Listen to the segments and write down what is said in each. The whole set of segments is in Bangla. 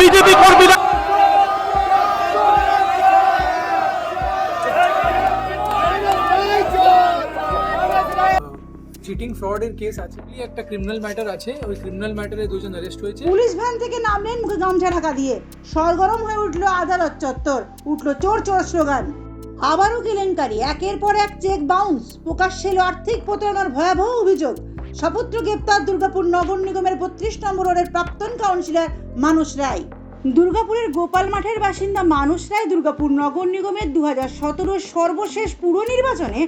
বিজেপি কর্মীরা চিটিং ফ্রডের কেস আছে। একটা ক্রিমিনাল ম্যাটার আছে। ওই ক্রিমিনাল ম্যাটারে দুজন অ্যারেস্ট হয়েছে। পুলিশ ভ্যান থেকে নামলেন মুখে গামছা ঢাকা দিয়ে। সরগরম হয়ে উঠল আদালত চত্বর। উঠল চোর চোর স্লোগান। আবারও কেলেঙ্কারি। একের পর এক চেক বাউন্স প্রকাশ্যে এলো আর্থিক প্রতারণার ভয়াবহ অভিযোগ। সপুত্র গ্রেপ্তার দুর্গাপুর নগর নিগমের বত্রিশ নম্বর ওয়ার্ডের প্রাক্তন কাউন্সিলর মানুষ রায়। দুর্গাপুরের গোপাল মাঠের বাসিন্দা মানুষ রায় দুর্গাপুর নগর নিগমের দু হাজার সতেরো সর্বশেষ পুর নির্বাচনে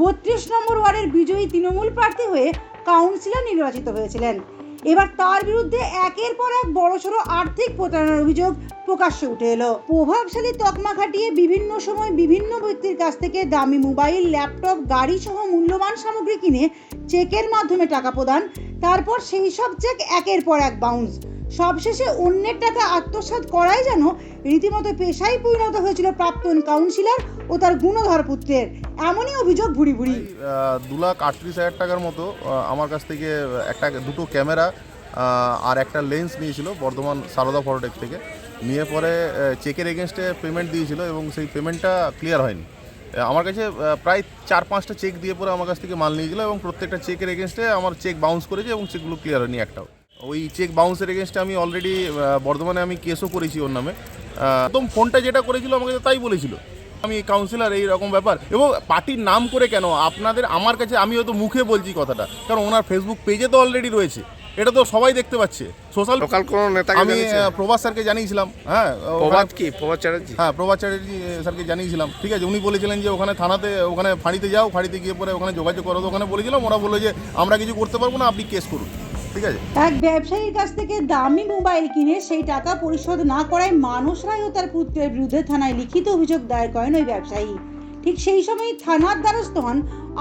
বত্রিশ নম্বর ওয়ার্ডের বিজয়ী তৃণমূল প্রার্থী হয়ে কাউন্সিলর নির্বাচিত হয়েছিলেন। এবার তার বিরুদ্ধে একের পর এক বড়সড় আর্থিক প্রতারণার অভিযোগ প্রকাশ্যে উঠে এলো। প্রভাবশালী তকমা খাটিয়ে বিভিন্ন সময় বিভিন্ন ব্যক্তির কাছ থেকে দামি মোবাইল, ল্যাপটপ, গাড়ি সহ মূল্যবান সামগ্রী কিনে চেকের মাধ্যমে টাকা প্রদান। তারপর সেই সব চেক একের পর এক বাউন্স সবশেষে অন্যের টাকা আত্মসাৎ করাই যেন রীতিমতো পেশায় পরিণত হয়েছিল প্রাক্তন কাউন্সিলর ও তার গুণধর পুত্রের। এমনই অভিযোগ ভুড়ি ভুড়ি দু লাখ আটত্রিশ হাজার টাকার মতো আমার কাছ থেকে একটা, দুটো ক্যামেরা আর একটা লেন্স নিয়েছিল বর্ধমান সারদা ফটোটেক থেকে। নিয়ে পরে চেকের এগেনস্টে পেমেন্ট দিয়েছিল এবং সেই পেমেন্টটা ক্লিয়ার হয়নি। আমার কাছে প্রায় চার পাঁচটা চেক দিয়ে পরে আমার কাছ থেকে মাল নিয়েছিল এবং প্রত্যেকটা চেকের এগেনস্টে আমার চেক বাউন্স করেছে এবং চেকগুলো ক্লিয়ার হয়নি একটাও। ওই চেক বাউন্সের এগেনস্টে আমি অলরেডি বর্ধমানে আমি কেসও করেছি ওর নামে। একদম ফোনটা যেটা করেছিল আমাকে তাই বলেছিল। আমি কাউন্সিলর এই রকম ব্যাপার। এবং পার্টির নাম করে কেন? আপনাদের আমার কাছে আমি হয়তো মুখে বলছি কথাটা। কারণ ওনার ফেসবুক পেজে তো অলরেডি রয়েছে। এটা তো সবাই দেখতে পাচ্ছে। সোশ্যাল লোকাল কোন নেতাকে আমি জানিয়েছেন? আহ, স্যারকে জানিয়েছিলাম। হ্যাঁ প্রভাত কি? প্রভাত চ্যাটার্জি? হ্যাঁ প্রভাত চ্যাটার্জি স্যারকে জানিয়েছিলাম। ঠিক আছে উনি বলেছিলেন যে ওখানে থানাতে ওখানে ফাঁড়িতে যাও ফাঁড়িতে গিয়ে পরে ওখানে যোগাযোগ করো। তো ওখানে বলেছিলাম ওরা বলল যে আমরা কিছু করতে পারব না আপনি কেস করুন। ঠিক আছে? এক ব্যবসায়ীর কাছ থেকে দামি মোবাইল কিনে সেই টাকা পরিশোধ না করায় মানুষ রায় ও তার পুত্রের বিরুদ্ধে থানায় লিখিত অভিযোগ দায়ের করেন ওই ব্যবসায়ী। ঠিক সেই সময় থানার দ্বারস্থ হন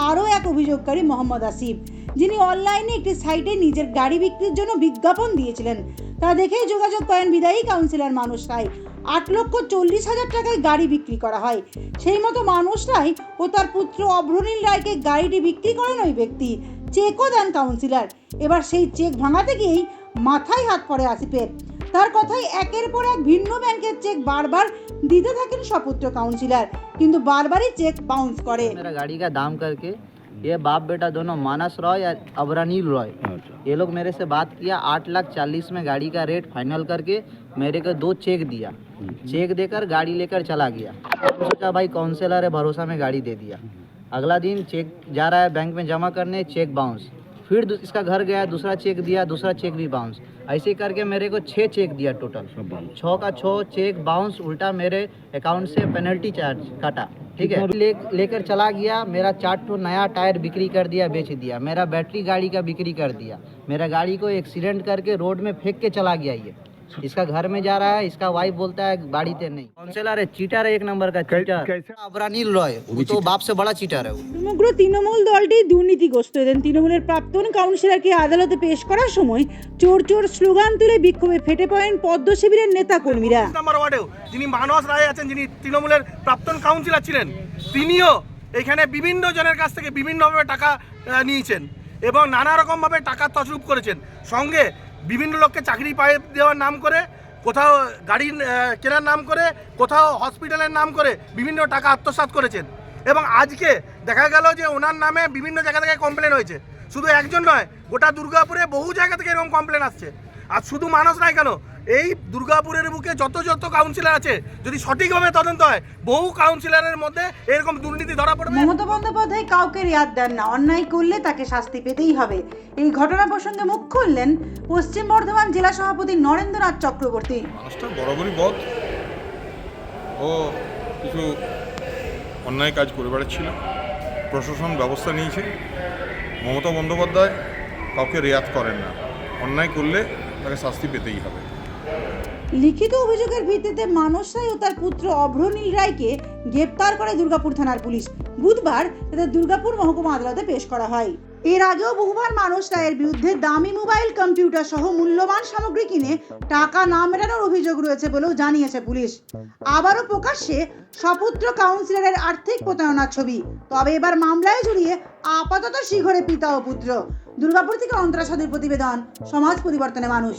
আরও এক অভিযোগকারী মোহাম্মদ আসিফ, যিনি অনলাইনে একটি সাইটে নিজের গাড়ি বিক্রির জন্য বিজ্ঞাপন দিয়েছিলেন। তা দেখেই যোগাযোগ করেন বিদায়ী কাউন্সিলর মানুষ রায়। আট লক্ষ চল্লিশ হাজার টাকায় গাড়ি বিক্রি করা হয়। সেই মতো মানুষ রায় ও তার পুত্র অভ্রনীল রায়কে গাড়িটি বিক্রি করেন ওই ব্যক্তি। চেকও দেন কাউন্সিলর এবার সেই চেক ভাঙাতে গিয়েই মাথায় হাত পড়ে আসিফের তার কথাই একের পর এক ভিন্ন ব্যাংকের চেক বারবার দিতে থাকেন সপুত্র কাউন্সিলর কিন্তু বারবারই চেক বাউন্স করে मेरा गाड़ी का दाम करके ये बाप बेटा दोनों मानस रॉय और अबरानील रॉय ये लोग मेरे से बात किया आठ लाख चालीस में गाड़ी का रेट फाइनल करके मेरे को दो चेक दिया चेक देकर गाड़ी लेकर चला गया हम सोचा भाई काउंसलर है भरोसा में गाड़ी दे दिया अगला दिन चेक जा रहा है बैंक में जमा करने चेक बाउंस। फिर इसका घर गया दूसरा चेक दिया दूसरा चेक भी बाउंस। ऐसे करके मेरे को छः चेक दिया टोटल। छः का छः चेक बाउंस उल्टा मेरे अकाउंट से पेनल्टी चार्ज काटा। ठीक है? ले लेकर चला गया मेरा चार टू नया टायर बिक्री कर दिया बेच दिया। मेरा बैटरी गाड़ी का बिक्री कर दिया। मेरा गाड़ी को एक्सीडेंट करके रोड में फेंक के चला गया ये। इसका घर में जा रहा है इसका वाइफ बोलता है गाड़ी ते नहीं काउंसलर है चीटर है एक नंबर का चीटर अबरानील रॉय वो तो बाप से बड़ा चीटर है वो সমগ্র তৃণমূল দলটি দুর্নীতিগ্রস্ত এদিন তৃণমূলের প্রাক্তন কাউন্সিলরকে আদালতে পেশ করার সময় চোর চোর স্লোগান তুলে বিক্ষোভে ফেটে পড়েন পদ্ম শিবিরের নেতা কর্মীরা নাম্বার ওয়ার্ডেও যিনি মানস রায় আছেন যিনি তৃণমূলের প্রাক্তন কাউন্সিলর ছিলেন তিনিও এখানে বিভিন্ন জনের কাছ থেকে বিভিন্নভাবে টাকা আহ, নিয়েছেন এবং নানা রকমভাবে টাকা তছরূপ করেছেন সঙ্গে বিভিন্ন লোককে চাকরি পাই দেওয়ার নাম করে, কোথাও গাড়ি কেনার নাম করে, কোথাও হসপিটালের নাম করে বিভিন্ন টাকা আত্মসাত করেছেন। এবং আজকে দেখা গেল যে ওনার নামে বিভিন্ন জায়গা থেকে কমপ্লেন হয়েছে। শুধু একজন নয়, গোটা দুর্গাপুরে বহু জায়গা থেকে এরকম কমপ্লেন আসছে। আর শুধু মানুষ নাই কেন? এই দুর্গাপুরের বুকে যত যত কাউন্সিলর আছে যদি সঠিকভাবে তদন্ত হয় বহু কাউন্সিলরের মধ্যে এরকম দুর্নীতি ধরা পড়বে। মমতা বন্দ্যোপাধ্যায় কাউকে রেয়াত দেন না অন্যায় করলে তাকে শাস্তি পেতেই হবে। এই ঘটনা প্রসঙ্গে মুখ খুললেন পশ্চিম বর্ধমান জেলা সভাপতি নরেন্দ্রনাথ চক্রবর্তী। মানুষটা বরাবরই বধ ও কিছু অন্যায় কাজ করে বেড়াচ্ছিল। প্রশাসন ব্যবস্থা নিয়েছে। মমতা বন্দ্যোপাধ্যায় কাউকে রেয়াত করেন না। অন্যায় করলে তাকে শাস্তি পেতেই হবে। লিখিত অভিযোগের ভিত্তিতে মানস রায় ও তার পুত্র অভ্রনীল রায়কে গ্রেপ্তার করে দুর্গাপুর থানার পুলিশ। বুধবার তাদের দুর্গাপুর মহকুমা আদালতে পেশ করা হয়। এর আগেও বহুবার মানস রায়ের বিরুদ্ধে দামি মোবাইল, কম্পিউটার সহ মূল্যবান সামগ্রী কিনে টাকা না মেটানোর অভিযোগ রয়েছে বলেও জানিয়েছে পুলিশ। আবারও প্রকাশ্যে সপুত্র কাউন্সিলরের আর্থিক প্রতারণার ছবি। তবে এবার মামলায় জড়িয়ে আপাতত শিঘরে পিতা ও পুত্র। দুর্গাপুর থেকে অন্তরা সাধুর প্রতিবেদন, সমাজ পরিবর্তনে মানুষ।